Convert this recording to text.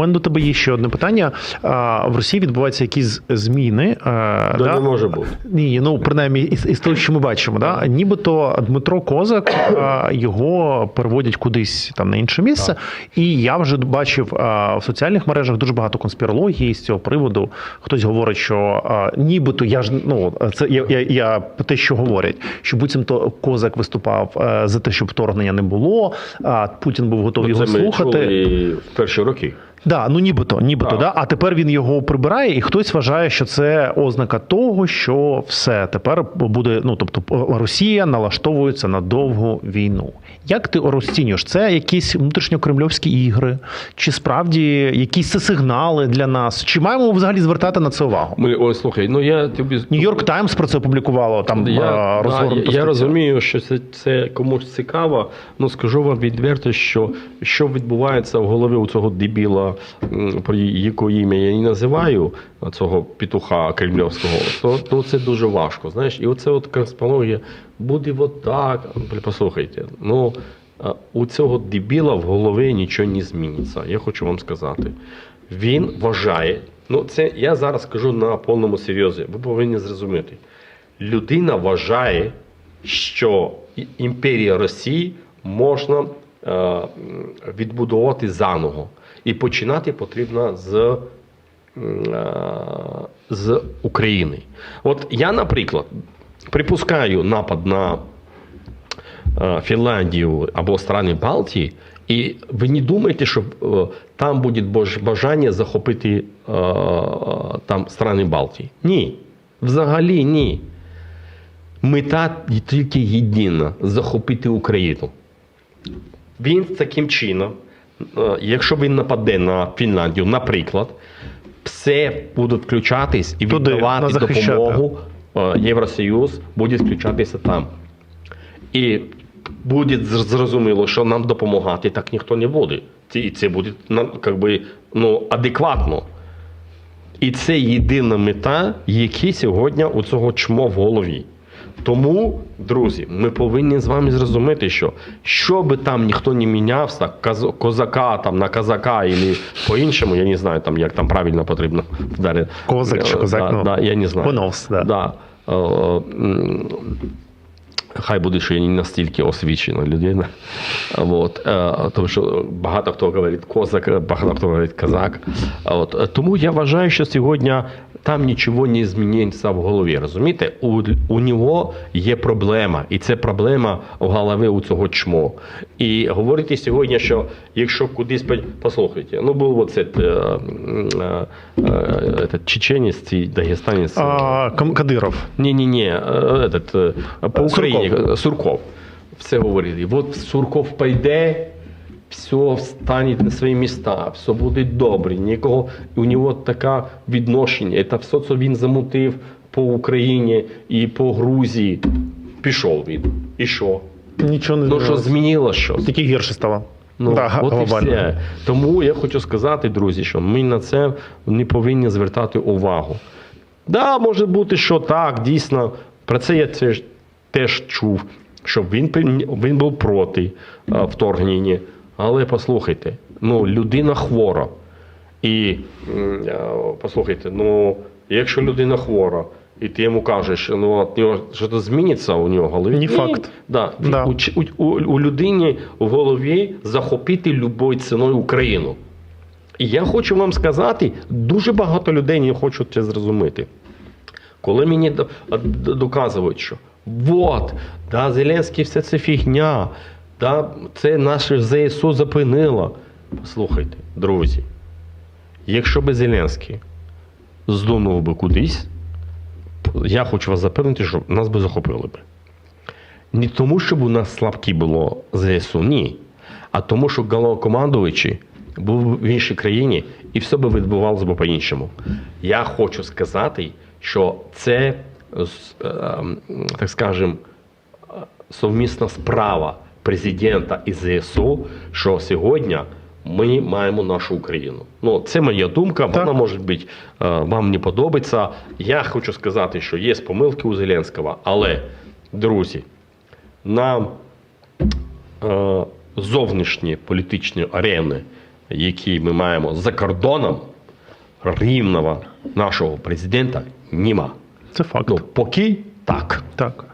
У мене до тебе є ще одне питання. В Росії відбуваються якісь зміни. а, Да, не може бути. Ні, ну принаймні із, із того, що ми бачимо, да? нібито Дмитро Козак його переводять кудись там на інше місце. І я вже бачив в соціальних мережах дуже багато конспірології з цього приводу. Хтось говорить, що нібито я ж ну це я, я, я те, що говорять, що буцімто Козак виступав за те, щоб вторгнення не було. А Путін був готовий його Ну, Це ми слухати. чули в перші роки. Да, ну нібито, нібито, да. А тепер він його прибирає, і хтось вважає, що це ознака того, що все тепер буде. Ну тобто, Росія налаштовується на довгу війну. Як ти розцінюєш? Це якісь внутрішньокремльовські ігри, чи справді якісь це сигнали для нас? Чи маємо взагалі звертати на це увагу? Ми ой, слухай, ну я тобі Нью-Йорк Таймс про це опублікувало там я, а, да, я, я розумію, що це, це комусь цікаво. Ну скажу вам відверто, що що відбувається в голові у цього дебіла, про якого ім'я я не називаю, цього петуха кремльовського, то ну, це дуже важко. Знаєш, і оце от конспірологія буде от так. Послухайте, ну у цього дебіла в голові нічого не зміниться. Я хочу вам сказати. Він вважає, ну це я зараз кажу на повному серйозі. Ви повинні зрозуміти. Людина вважає, що імперія Росії можна е, м, відбудувати заново. І починати потрібно з, е, з України. От я, наприклад, припускаю напад на е, Фінляндію або страни Балтії, і ви не думаєте, що там буде бажання захопити там страни Балтії? Ні. Взагалі ні. Мета тільки єдина захопити Україну. Він таким чином, е, якщо він нападе на Фінляндію, наприклад, все буде включатись і Туди, віддавати допомогу е, Євросоюз буде включатися там. І буде зрозуміло, що нам допомагати так ніхто не буде. І це буде би, ну, адекватно. І це єдина мета, яка сьогодні у цього чмо в голові. Тому, друзі, ми повинні з вами зрозуміти, що що би там ніхто не мінявся, козака там на казака, або по-іншому, я не знаю, там, як там правильно потрібно вдарити. Козак чи козак, да, ну, да, я не знаю. Поновс, да. Да. Е, Хай буде, що я не настільки освічена людина. От, е, тому що багато хто говорить козак, багато хто говорить казак. От, е, тому я вважаю, що сьогодні там нічого не зміниться в голові. Розумієте? У, у нього є проблема, і це проблема в голові у цього чмо. І говорити сьогодні, що якщо кудись пой- послухайте, ну був оце е, м, е, е, этот чеченець, цей дагестанець. А, Кам- Кадиров. Не-не-не, э, этот, э, по Сурков. Україні Сурков. Сурков. Все говорили. Вот Сурков пойде, все встане на свої міста, все буде добре. Нікого, у нього таке відношення. Це все, що він замутив по Україні і по Грузії. Пішов він. І що? Нічого не Ну що змінило щось? Тільки гірше стало. Ну, да, от і все. Тому я хочу сказати, друзі, що ми на це не повинні звертати увагу. Да, може бути, що так, дійсно, про це я теж, теж чув, що він, він був проти е, вторгнення. Але послухайте, ну, людина хвора. І е, послухайте, ну, якщо людина хвора, і ти йому кажеш, ну, от нього щось зміниться у нього в голові. Не факт. Да. Да. У, у, у, у людині в голові захопити любою ціною Україну. І я хочу вам сказати, дуже багато людей не хочуть це зрозуміти. Коли мені доказують, що от, да, Зеленський все це фігня, да, це наше ЗСУ зупинило. Послухайте, друзі, якщо би Зеленський здунув би кудись, я хочу вас запевнити, що нас би захопили би. Не тому, щоб у нас слабкі було ЗСУ, ні. А тому, що головнокомандуючий був в іншій країні і все би відбувалося б по-іншому. Я хочу сказати, що це, е, м, так скажем, е, совмісна справа президента і ЗСУ, що сьогодні ми маємо нашу Україну. Ну, це моя думка, Так. вона може бути е, вам не подобається. Я хочу сказати, що є помилки у Зеленського, але, друзі, на е, зовнішні політичні арени який ми маємо за кордоном, рівного нашого президента нема. Це факт. Ну, поки так. Так.